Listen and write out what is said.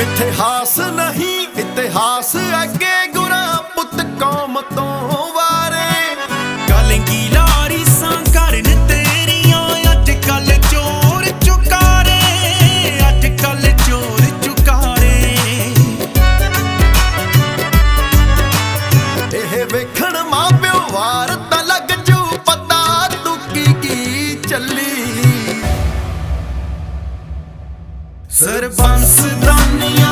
ਮਿੱਠੇਹਾਸ ਨਹੀਂ ਇਤਿਹਾਸ ਅੱਗੇ ਗੁਰਾਂ ਪੁੱਤ ਕੌਮ ਤੋਂ ਵਾਰੇ। ਲਾਰੀ ਸਾਂ ਕਰਨ ਤੇਰੀਆਂ ਅੱਜ ਕੱਲ ਚੋਰ ਚੁਕਾਰੇ ਅੱਜ ਕੱਲ ਚੋਰ ਚੁਕਾਰੇ। ਇਹ ਵੇਖਣ ਮਾਪਿਓ ਵਾਰ ਤਾਂ ਲੱਗ ਜੂ ਪਤਾ ਤੂੰ ਕੀ ਕੀ ਚੱਲੀ। ਸਰਬੰਸ ਦਾਨੀਆਂ